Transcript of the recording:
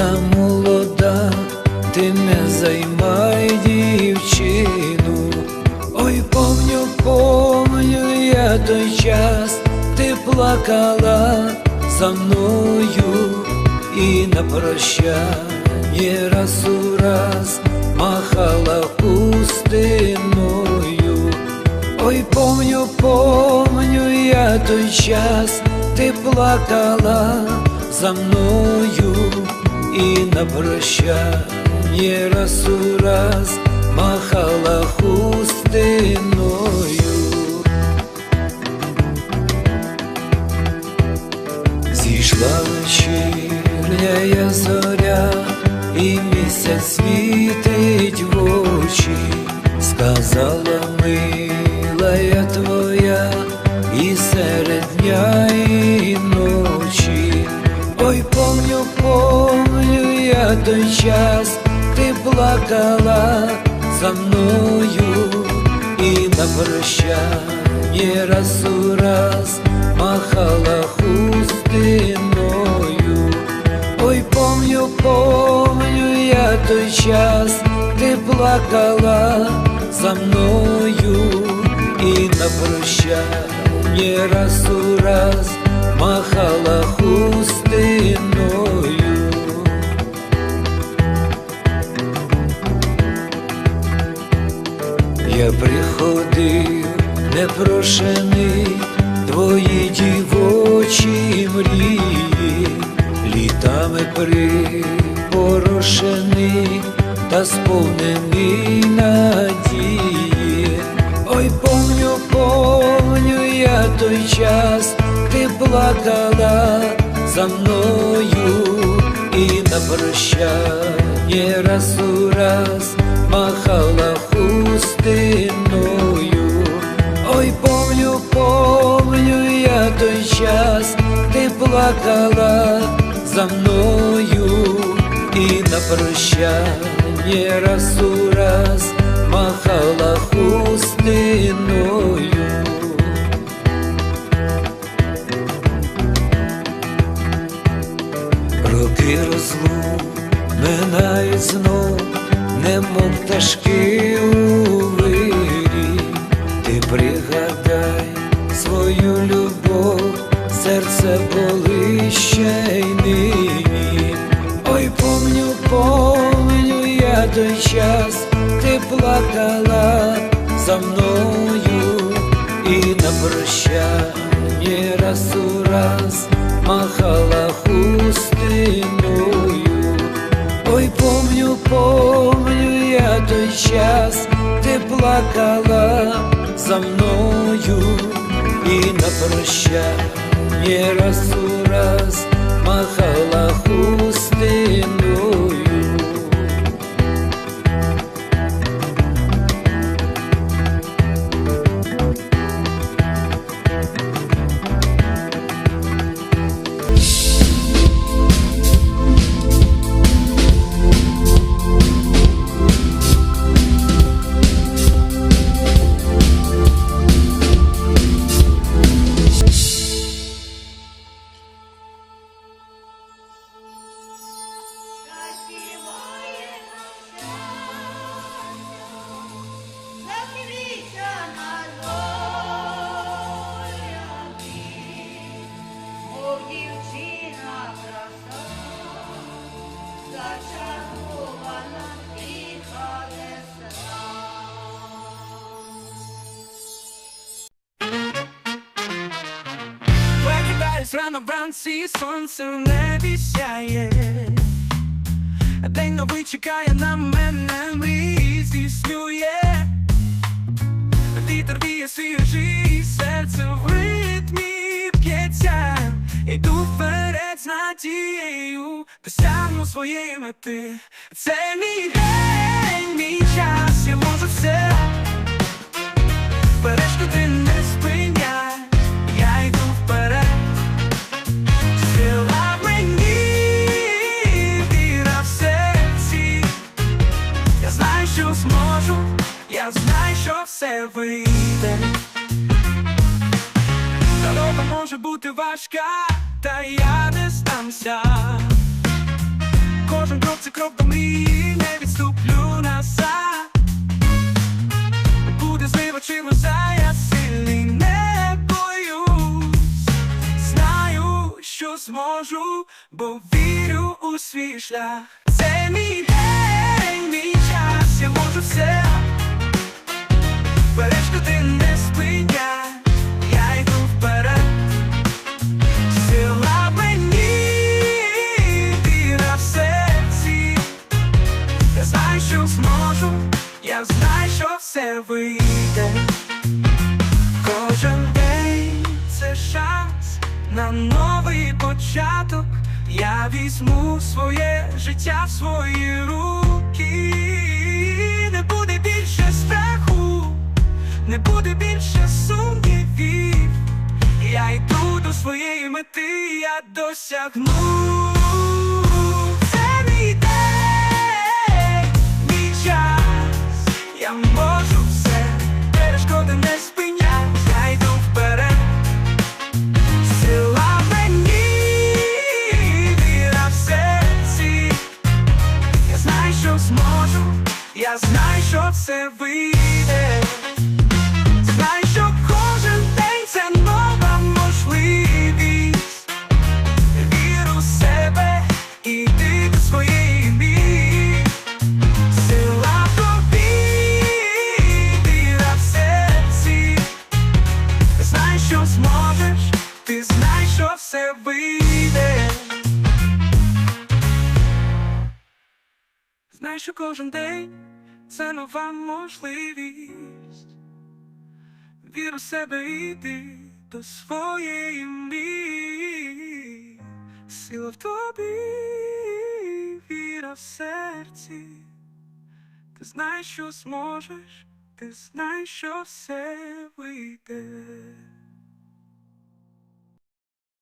вона молода, ти не займай дівчину. Ой, помню, помню я той час, ти плакала за мною і на прощання раз у раз махала хустиною. Ой, помню, помню я той час, ти плакала за мною і на раз у раз махала хустиною. Зійшла вечірня зоря, і місяць світить в очі, сказала мила я твоя, і серед дня час, ти плакала за мною і на прощання раз у раз махала хустиною. Ой, помню, помню я той час, ти плакала за мною і на прощання раз у раз махала хустиною. Приходив непрошений, твої дівочі мрії, літами припорошений та сповнений надії. Ой, помню, помню я той час, ти плакала за мною і на раз у раз махала хустиною. Ой, помню, помню я той час, ти плакала за мною і на прощання раз у раз махала хустиною. Пригадай свою любов, серце болить ще й нині. Ой, помню, помню я той час, ти плакала за мною і на прощання раз у раз махала хустиною. Ой, помню, помню я той час, ти плакала за мною і на прощання раз у раз махала хустиною. Рано вранці, сонце в небі сяє. День новий чекає на мене, мрії здійснює. Вітер віє свіжий, серце в ритмі б'ється. Іду вперед з надією, досягну своєї мети. Це мій день, що зможу, я знаю, що все вийде. Дорога може бути важка, та я не здамся. це крок до мрії, не відступлю назад. Буде злива чи я сильний не боюсь. Знаю, що зможу, бо вірю у свій шлях. Це мій час, я можу все. Перешкоди не спиняй, я йду вперед. Сила мені, віра в серці. Я знаю, що зможу, я знаю, що все вийде. Кожен день це шанс на новий початок. Я візьму своє життя в свої руки. Не буде більше сумнівів. Я йду до своєї мети, я досягну. Це мій день, мій час, я можу все, перешкоди не Знаєш, що кожен день це нова можливість. Вір у себе і йди до своєї мрії. Сила в тобі, віра в серці. Ти знаєш, що зможеш, ти знаєш, що все вийде.